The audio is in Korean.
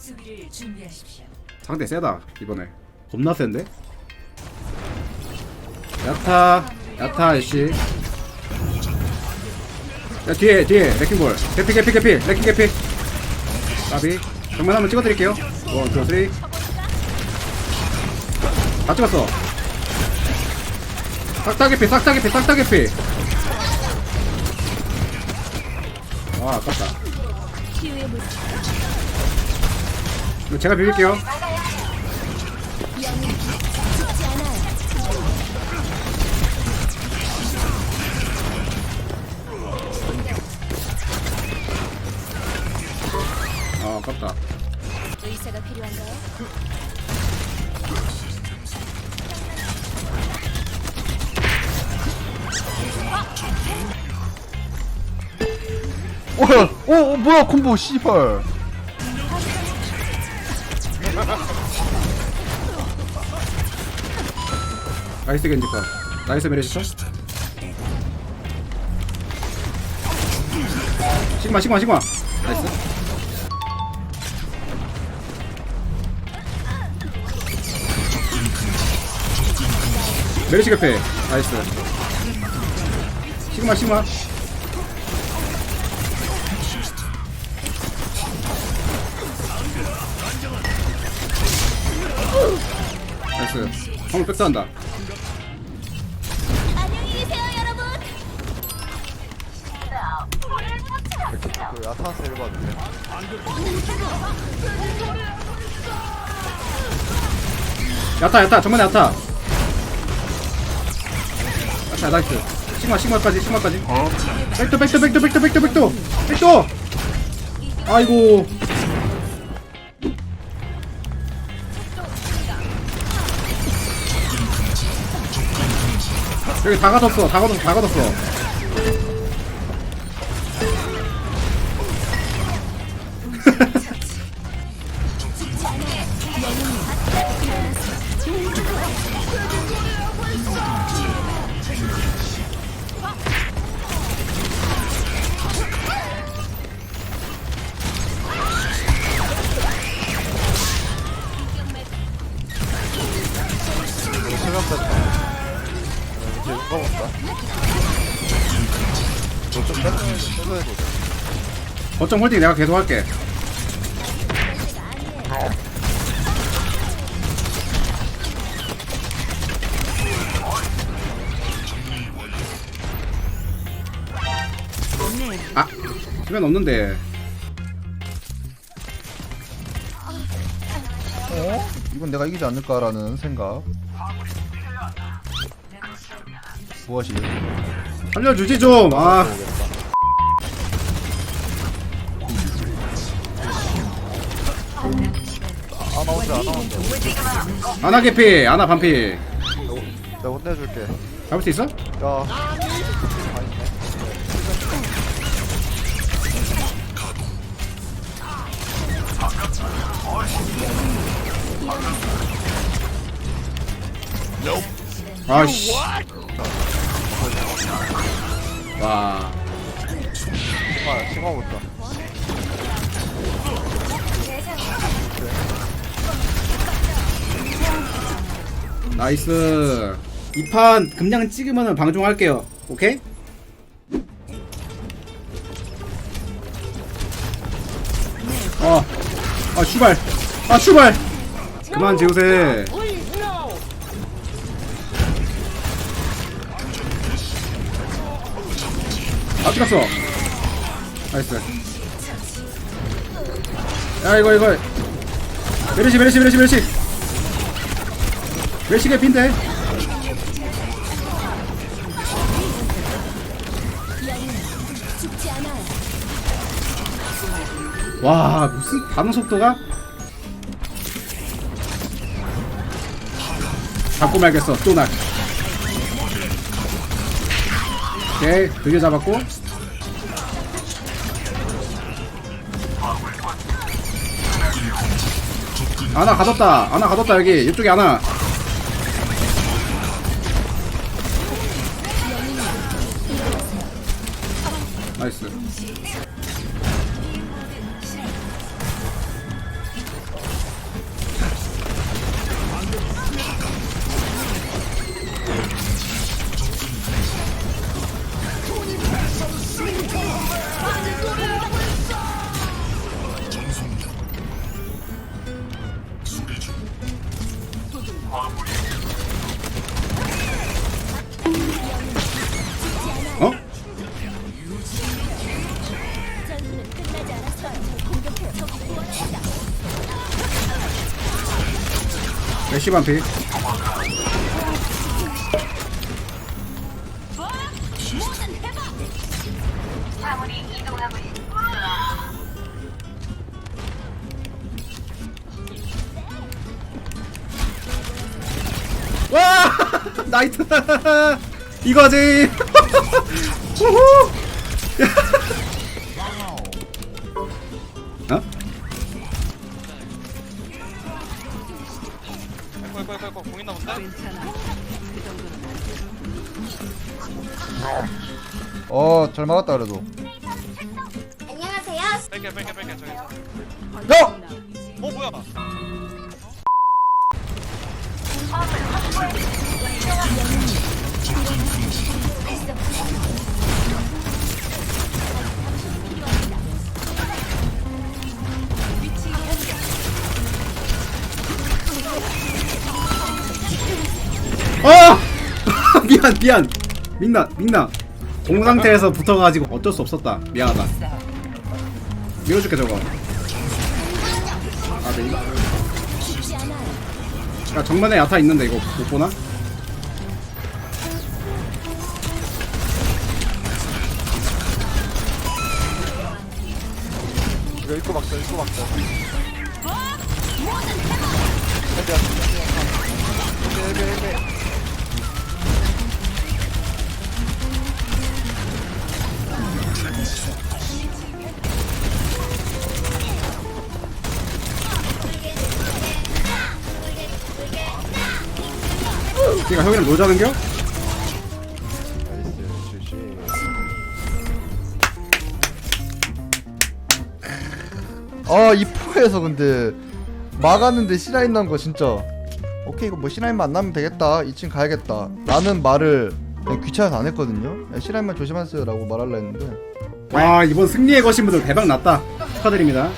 수비를 준비하십시오. 상대 세다 이번에. 겁나 센데? 야타 야타 애쉬. 야 뒤에 뒤에 레킹볼. 개피 개피 개피. 레킹 개피. 까비. 정면 한번 찍어드릴게요. 원 투 쓰리. 다 찍었어. 싹다 개피 싹다 개피 싹다 개피. 아 아깝다 이거 제가 비빌게요. 아 아깝다. 의사가 필요한가요? 어, 어, 어 뭐야 콤보 씨발 나이스 겐지카. 나이스 메레시터 시그마 시그마 시그마. 나이스. 메레시 개패. 나이스. 시그마 시그마 나이스. 계세요, 여러분. 그 야타한테 해봤는데 야타 야타. 정면에 야타. 야타 나이스. 시그마 시그마까지 시그마까지. 백도 백도 백도 백도 백도 백도 백도. 아이고 여기 다 가뒀어 다 가뒀어 다 가뒀어 뺐어 해도 거점 홀딩 내가 계속 할게. 아 주변 없는데. 어? 이건 내가 이기지 않을까라는 생각. 무엇이요? 알려주지 좀 아 아나 혼자 아나 혼자 아나 개피 아나 반피. 내가 혼내줄게. 잡을 수 있어? 야. 아씨. 와아 심하고 있다 나이스. 이 판 금량 찍으면 방송할게요. 오케이? 어, 아 슈발. 아 슈발. 그만 지우세. 아 찍었어. 나이스. 야 이거 이거. 메르시 메르시 메르시 메르시 메르시가 빈데. 와 무슨 반응 속도가? 잡고 말겠어 또날. 오케이 드디어 잡았고. 아나 가뒀다 아나 가뒀다 여기. 이쪽에 아나 나이스. 메시 반피? 와! 나이트. 이거지 공 있나 본데? 어 잘 막았다 그래도 안녕하세요. 뺄게 뺄게 뺄게 저기 야! 어 뭐야 미안 미안 민나 민나 공 상태에서 붙어가지고 어쩔 수 없었다 미안하다 밀어줄게 저거 아 네. 않아요. 야 정면에 야타 있는데 이거 못 보나? 이거 입고 막자 입고 막자 걔가 형이랑 놀자는겨? 나이스 슈시 아이 포에서 근데 막았는데 시라인 난거 진짜. 오케이 이거 뭐 시라인만 안 나면 되겠다. 2층 가야겠다. 라는 말을 그냥 귀찮아서 안 했거든요. 야, 시라인만 조심하세요 라고 말하려 했는데. 와 이번 승리에 거신 분들 대박 났다. 축하드립니다